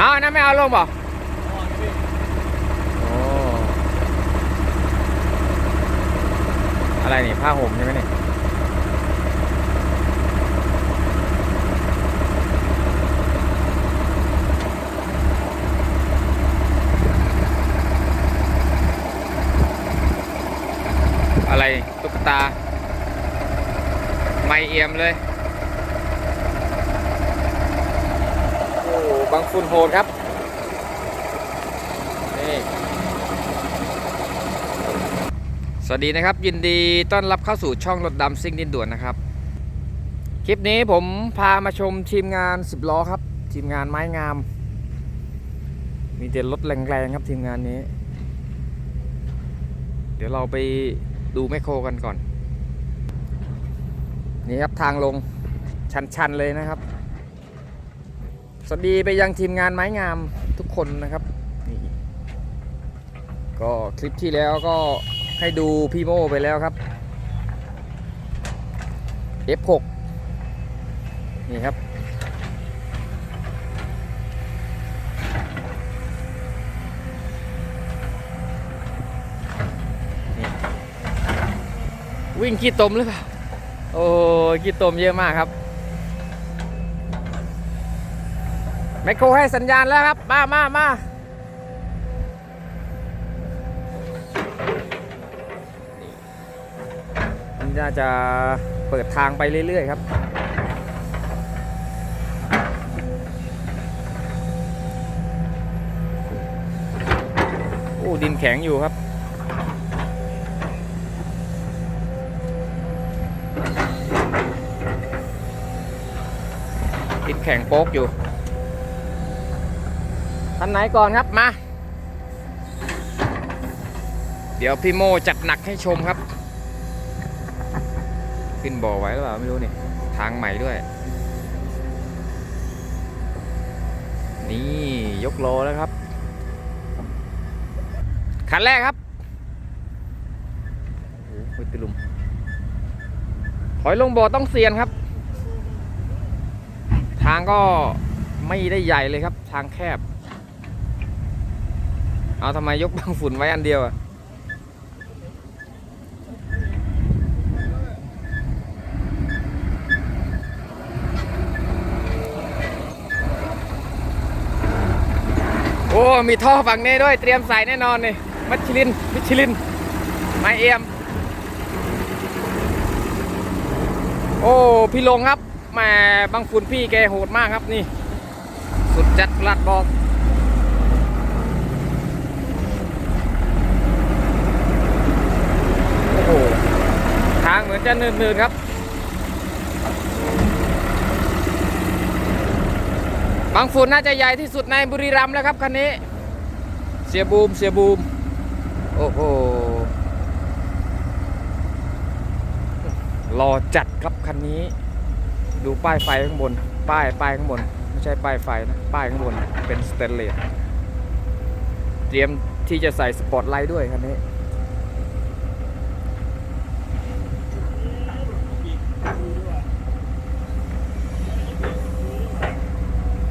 เอานนั้นไม่เอาลงบ่โอ้อะไรนี่ผ้าห่มใช่ไหมนี่อะไรตุ๊กตา ไม่เอี่ยมเลย โอ้ บางฝุ่นโหดครับ นี่ สวัสดีนะครับ ยินดีต้อนรับเข้าสู่ช่องรถดำซิ่งดินด่วนนะครับ คลิปนี้ผมพามาชมทีมงาน10ล้อครับ ทีมงานไม้งาม มีแต่รถแรงๆครับทีมงานนี้ เดี๋ยวเราไปดูแมคโครกันก่อน นี่ครับทางลงชันๆเลยนะครับ สวัสดีไปยังทีมงานไม้งามทุกคนนะครับนี่ก็คลิปที่แล้วก็ให้ดูพี่โมไปแล้วครับ F6 นี่ครับ วิ่งขี้ตมหรือเปล่า โอ้ขี้ตมเยอะมากครับ แมคโครให้สัญญาณแล้วครับ มามามามันน่าจะเปิดทางไปเรื่อย ๆ ครับโอ้ดินแข็งอยู่ครับดินแข็งโป๊กอยู่ ท่านไหนก่อนครับมา เดี๋ยวพี่โมจัดหนักให้ชมครับ ขึ้นบ่อไว้หรือเปล่าไม่รู้นี่ ทางใหม่ด้วย นี่ยกโลแล้วครับ คันแรกครับโอ้โหตลุมถอยลงบ่อต้องเซียนครับ ทางก็ไม่ได้ใหญ่เลยครับ ทางแคบ เอาทำไมยกบังฝุ่นไว้อันเดียวอะโอ้ มีท่อฝั่งนี้ด้วย เตรียมใส่แน่นอนนี่มัชลิน มิชลิน ไมเอียมโอ้ พี่ลงครับแหมบางฝุ่นพี่แกโหดมากครับนี่ สุดจัดปลัดบอก โอ้โห ทางเห มือนจะเนินๆครับ บางฝุ่นน่าจะใหญ่ที่สุดในบุรีรัมย์แล้วครับคันนี้ เสียบูมเสียบูม โอ้โหรอจัดครับคันนี้ ดูป้ายไฟข้างบน ป้ายป้ายข้างบน ไม่ใช่ป้ายไฟนะ ป้ายข้างบน เป็นสเตนเลส เตรียมที่จะใส่สปอตไลท์ด้วยคันนี้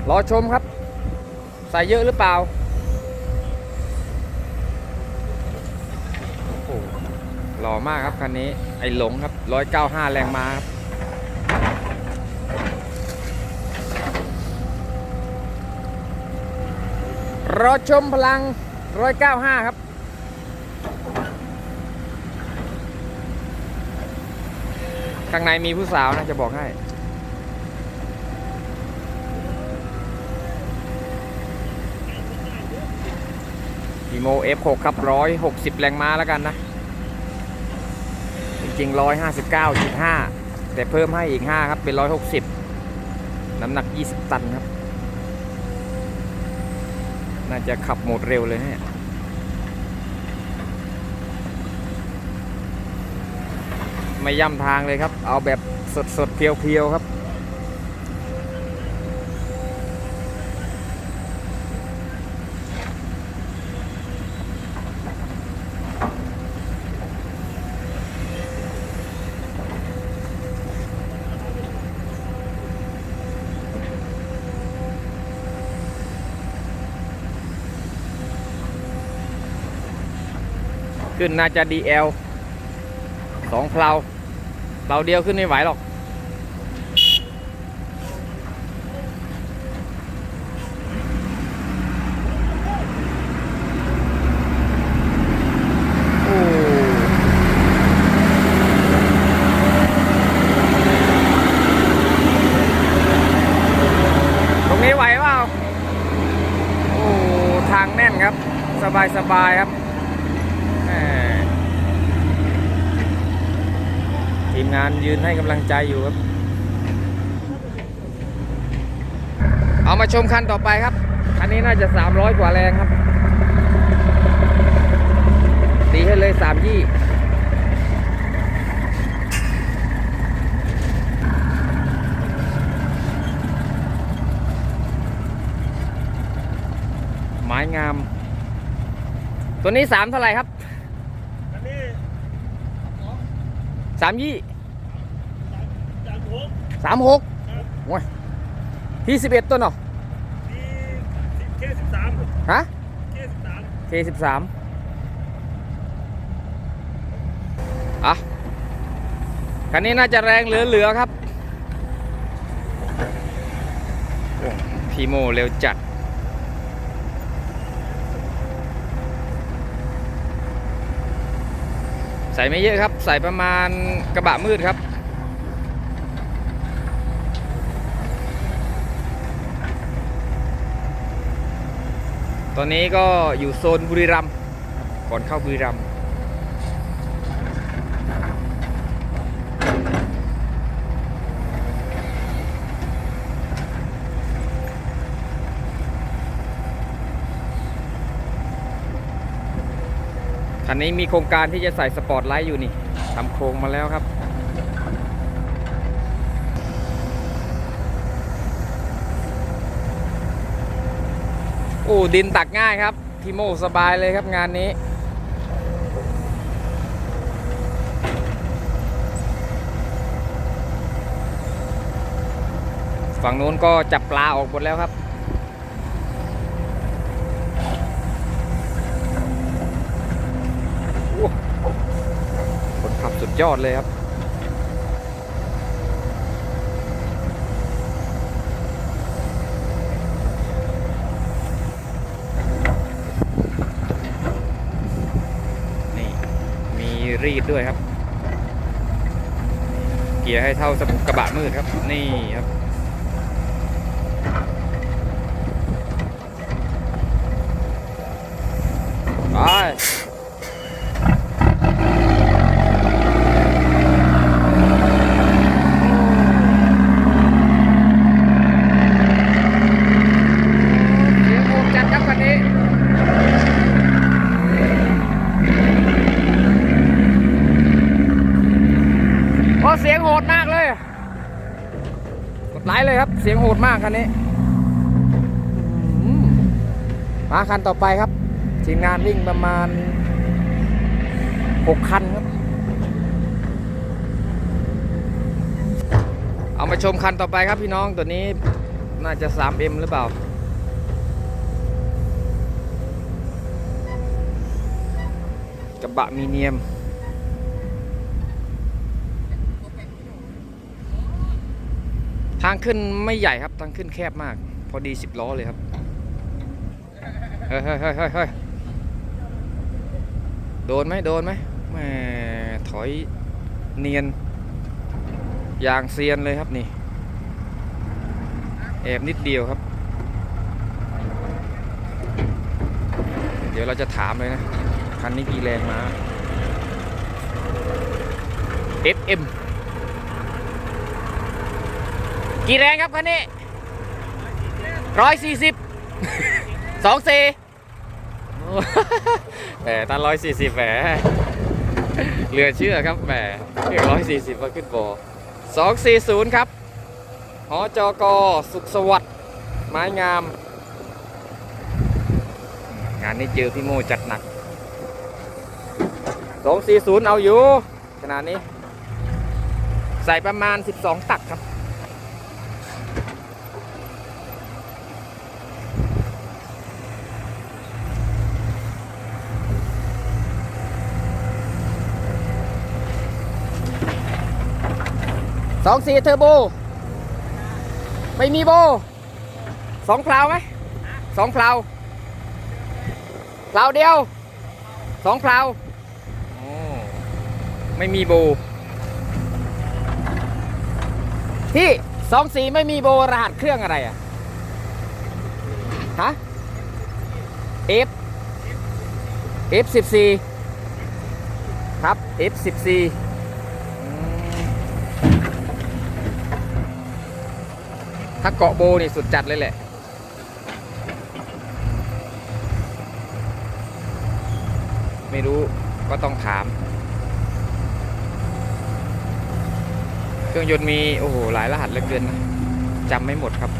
รอชมครับ ใส่เยอะหรือเปล่าหหล่อมากครับคันนี้ ไอหลงครับ 195 แรงม้าครับรอชมพลัง 195 ครับ ข้างในมีผู้สาวนะจะบอกให้ อีโม F6 ครับ 160 แรงม้าแล้วกันนะ จริงๆ 159.5 แต่เพิ่มให้อีก 5 ครับ เป็น 160 น้ำหนัก 20 ตันครับ น่าจะขับโหมดเร็วเลยเนี่ยไม่ย่ำทางเลยครับ เอาแบบสดๆเพียวๆครับ ขึ้นน่าจะ DL สองเพลาเพลาเดียวขึ้นไม่ไหวหรอก ตรงนี้ไหวเปล่า โอ้ ทางแน่นครับ สบายสบายครับแหม่ทีมงานยืนให้กำลังใจอยู่ครับ เอามาชมคันต่อไปครับ คันนี้น่าจะ 300 กว่าแรงครับตีให้เลยสามยี่ไม้งาม ตัวนี้สามเท่าไหร่ครับ อันนี้สามยี่จากผม สามหกครับโอ้ยที่สิบเอ็ดต้นเหรอที่เคสิบสามฮะเคสิบสาม K สิบสามอะคันนี้น่าจะแรงเหลือๆครับโอ้พีโมเร็วจัดใส่ไม่เยอะครับ ใส่ประมาณกระบะมืดครับ ตอนนี้ก็อยู่โซนบุรีรัมย์ก่อนเข้าบุรีรัมย์คันนี้มีโครงการที่จะใส่สปอร์ตไลท์อยู่นี่ทำโครงมาแล้วครับ โอ้ดินตักง่ายครับพี่โมสบายเลยครับงานนี้ ฝั่งนู้นก็จับปลาออกหมดแล้วครับ คนขับสุดยอดเลยครับ นี่ มี รีดด้วยครับ เกียร์ให้เท่าสกระบะมืดครับ นี่ครับ ไปเสียงโหดจัดครับคันนี้ โอ้เสียงโหดมากเลย กดไลค์ เสียงโหดมากคันนี้มาคันต่อไปครับทีมงานวิ่งประมาณ6คันครับ เอามาชมคันต่อไปครับพี่น้องตัวนี้น่าจะ 3M หรือเปล่า กระบะมีเนียม ทางขึ้นไม่ใหญ่ครับ ทางขึ้นแคบมาก พอดีสิบล้อเลยครับเฮ้ยเฮ้ยเฮ้ยเฮ้ยเฮ้ยโดนไหมโดนไหมแหมถอยเนียน อย่างเซียนเลยครับนี่ แอบนิดเดียวครับ เดี๋ยวเราจะถามเลยนะ คันนี้กี่แรงมา FM กี่แรงครับคันนี้ร้อยสี่สิบสองสี่แหมตันร้อยสี่สิบแหมเหลือเชื่อครับแหมร้อยสี่สิบมาขึ้นบอสองสี่ศูนย์ครับหอจกสุขสวัสดิ์ไม้งาม งานนี้เจอพี่โมจัดหนักสองสี่ศูนย์เอาอยู่ขนาดนี้ ใส่ประมาณ12ตักครับ สองสี่เทอร์โบ ไม่มีโบ สองเปล่าไหม สองเปล่าเปล่าเดียว สองเปล่าไม่มีโบ ที่สองสีไม่มีโบรหัสเครื่องอะไรอะฮะ F สี่ครับสี่าเกาะโบนี่สุดจัดเลยแหละ ไม่รู้ก็ต้องถาม เครื่องยนต์มี โอ้โห หลายรหัสเหลือเกินนะจำไม่หมดครับ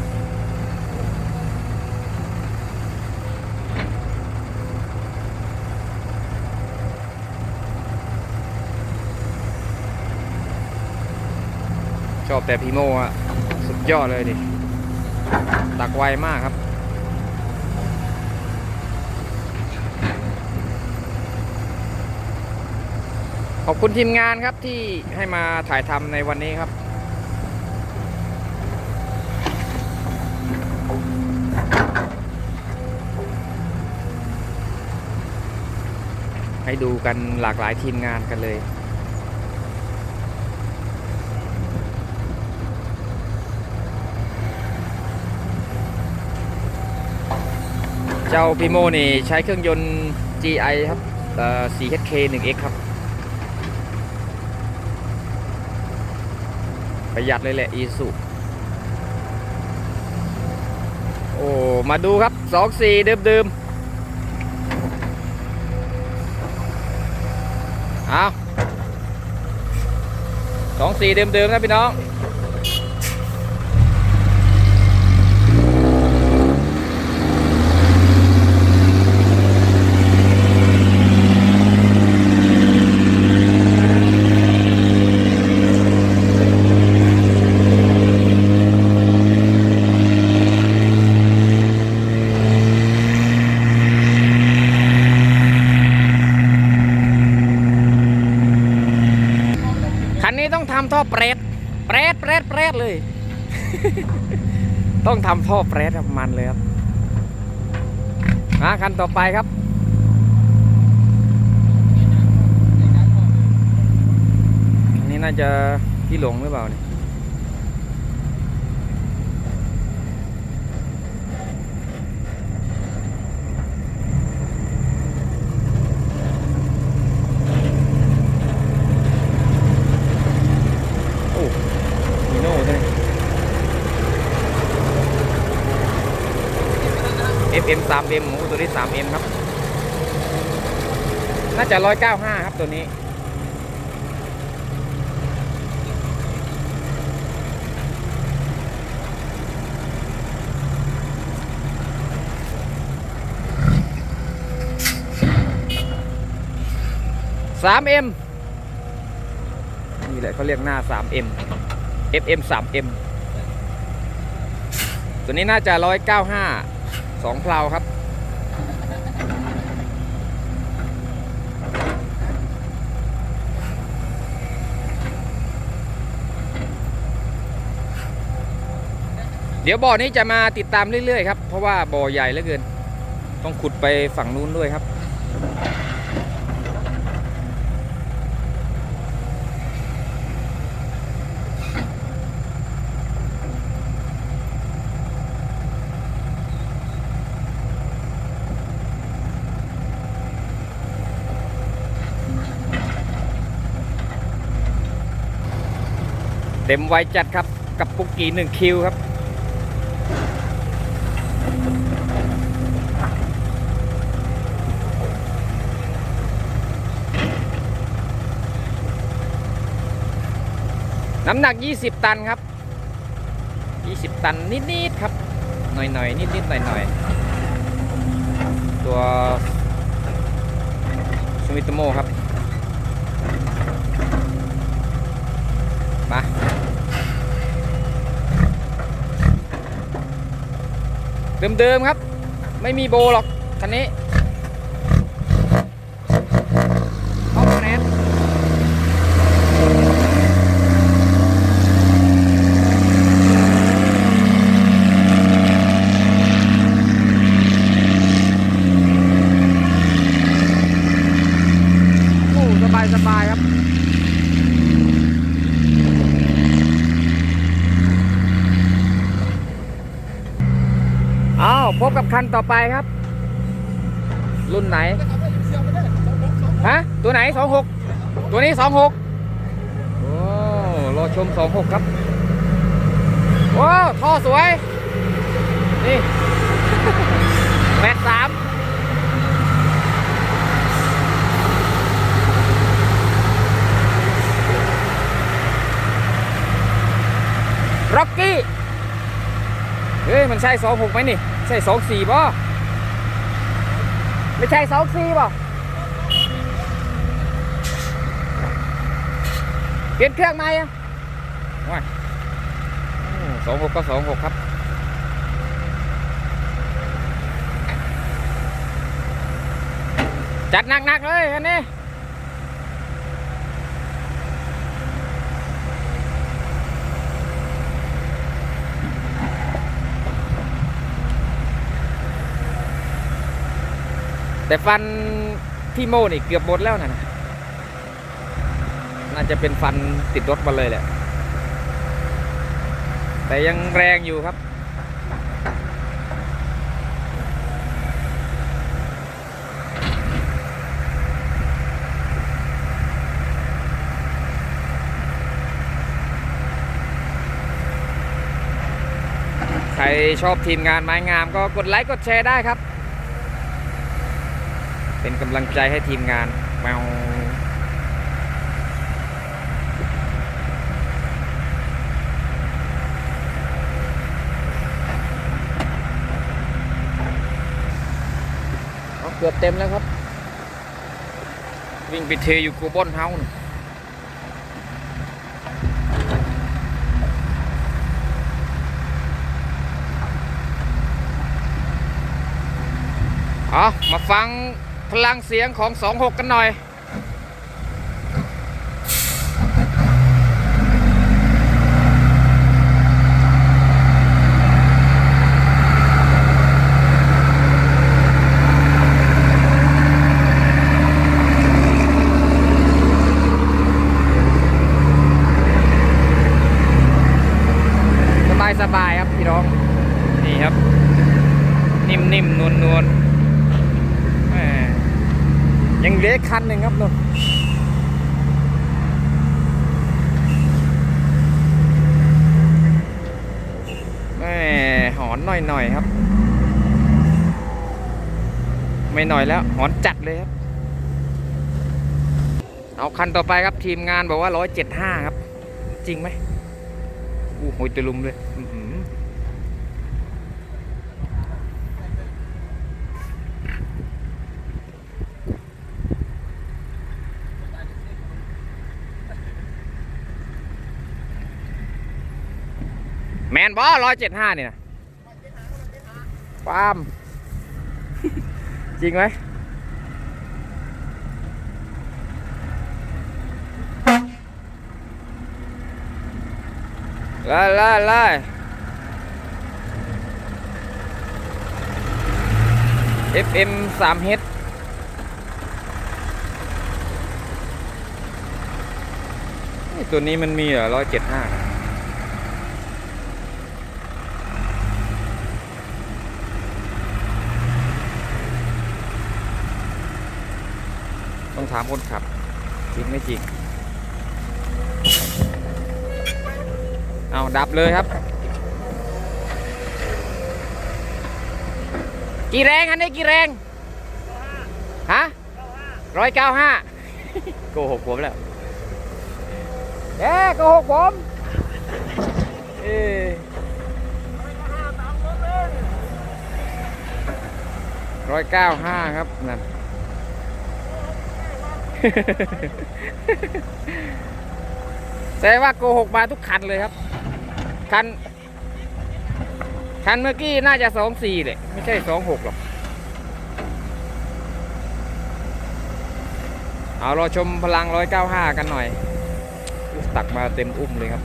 ชอบแต่พีโมอะสุดยอดเลยดิ ตักไวมากครับ ขอบคุณทีมงานครับที่ให้มาถ่ายทำในวันนี้ครับให้ดูกันหลากหลายทีมงานกันเลย เจ้าพิโมนี่ใช้เครื่องยนต์ GI ครับเอ่อ 4HK 1X ครับ ประหยัดเลยแหละอีสุโอ้ มาดูครับ 2 4 เดิมๆเอาสองสี่เดิมๆนะพี่น้อง คันนี้ต้องทำท่อเปรตเปรตเป รดเลย ต้องทำท่อแปรดมันเลยครับมาคันต่อไปครับ อันนี้น่าจะพี่หลงหรือเปล่าเนี่ย M 3 M หมูตัวนี้3 M ครับ น่าจะ 195 ครับตัวนี้ 3M นี่แหละเขาเรียกหน้า 3M FM 3M ตัวนี้น่าจะ 195 สองเพลาครับ เดี๋ยวบ่อนี้จะมาติดตามเรื่อยๆครับ เพราะว่าบ่อใหญ่เหลือเกิน ต้องขุดไปฝั่งนู้นด้วยครับ เต็มไวจัดครับกับปุกกี้หนึ่งคิวครับ น้ำหนัก 20 ตันครับ 20 ตันนิด ๆ ครับ หน่อย ๆ นิด ๆ หน่อย ๆ ตัวสมิตโมครับ เดิมๆครับ ไม่มีโบหรอกคันนี้เข้าแนท พบกับ คันต่อไปครับ รุ่นไหน ฮะ ตัวไหน26ตัวนี้26โอ้รอชม26ครับโอ้ท่อสวย นี่แปดสามร็อกกี้ เฮ้ยมันใช่สองหกไหมนี่ ใช่สองสี่ป่ะไม่ใช่สองสี่ป่ะเปลี่ยนเครื่องไหมอะว้ายสองหกก็สองหกครับจัดหนักๆเลยอันนี้ แต่ฟันที่โม่นี่เกือบหมดแล้วนะน่าจะเป็นฟันติดรถมาเลยแหละ แต่ยังแรงอยู่ครับ ใครชอบทีมงานไม้งามก็กดไลค์กดแชร์ได้ครับ เป็นกำลังใจให้ทีมงานแมวเอาเกือบเต็มแล้วครับ วิ่งไปเทอยู่กูบอนเฮาส์เอามาฟัง พลังเสียงของ 26 กันหน่อย สบายสบายครับพี่น้อง นี่ครับ นิ่มนิ่มนวลนวลแหม ยคันหนึ่งครับนุ่นแหมหอนหน่อยหน่อยครับ ไม่หน่อยแล้ว หอนจัดเลยครับ เอาคันต่อไปครับทีมงานบอกว่า175ครับ จริงไหมอู้โหยตะลุมเลยอื้อหือแม นบอร้อยเจ็ดห้านี่นะปาล์มจริงไหมเลยเลยเลย FM 3 h ตัวนี้มันมีเหรอร้อยเจ็ดห้าต้องถามคนขับ จริงไม่จริง เอาดับเลยครับ กี่แรงอันนี้กี่แรง ฮะร้อยเก้าห้าโกหกผมแล้วเอ๊โกหกผมเอ้ร้อยเก้าห้าครับนั่น แสดงว่าโกหกมาทุกคันเลยครับ คัน คันเมื่อกี้น่าจะสองสี่เลยไม่ใช่สองหกหรอก เอารอชมพลังร้อยเก้าห้ากันหน่อยอุ๊ยตักมาเต็มอุ้มเลยครับ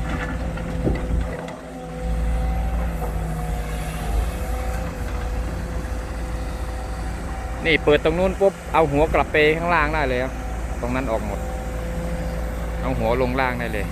นี่เปิดตรงนู้นปุ๊บเอาหัวกลับไปข้างล่างได้เลยครับ ตรงนั้นออกหมด เอาหัวลงล่างได้เลย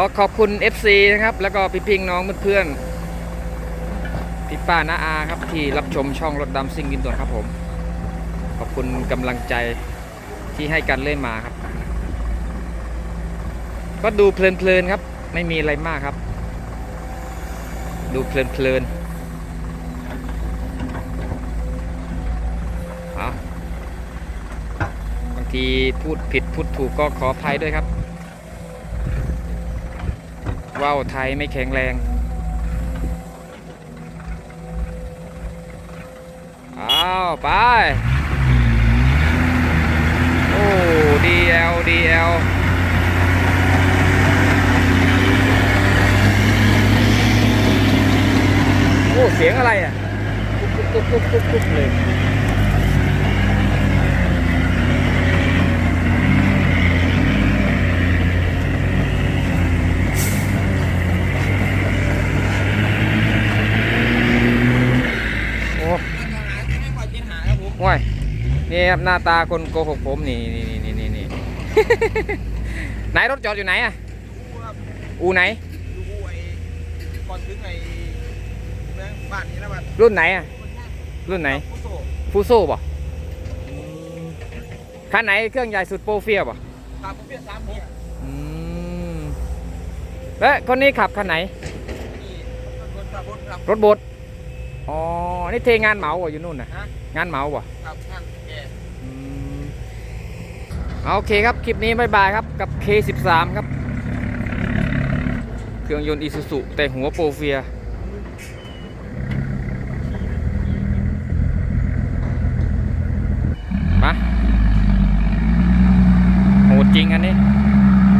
ก็ขอบคุณ FC นะครับ แล้วก็พี่พิงน้องเพื่อนๆพี่ป้าน้าอาครับที่รับชมช่องรถดำซิ่งดินด่วครับผม ขอบคุณกำลังใจที่ให้กันเล่นมาครับ ก็ดูเพลินๆครับ ไม่มีอะไรมากครับ ดูเพลินๆเอบางทีพูดผิดพูดถูกก็ขออภัยด้วยครับ ว่าวไทยไม่แข็งแรงอ้าวไป โอ้ DL DL โอ้ เสียงอะไรอะ ตุ๊บตุ๊บตุ๊บตุ๊บตุ๊บเลย โอ้ว้ายนี่ ครับหน้าตาคนโกหกผมนี่นี่นี่นี่นี่ ไหนรถจอดอยู่ไหนอะอูไหน ดูไอ้ก่อนถึงไอ้เมืองบ้านนี้นะบ้านรุ่นไหนอะรุ่นไหนผู้โซ่ฟูโซ่ป่ะคันไหนเครื่องใหญ่สุดโปรเฟียป่ะตามผมเพียรสามหกอืมแล้วคนนี้ขับคันไหน นี่คนขับรถครับรถบดอ๋อนี่เทงานเหมาว่ะอยู่นู่นน่ะฮะงานเหมาว่ะขับงานแกอืมเอา โอเคครับ คลิปนี้บายบายครับ กับ K13 ครับ เครื่องยนต์อีซูซุแต่หัวโปรเฟียมาโหดจริงอันนี้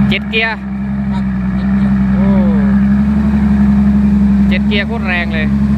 เจ็ดเกียร์ครับโอ้เจ็ดเกียร์โคตรแรงเลยค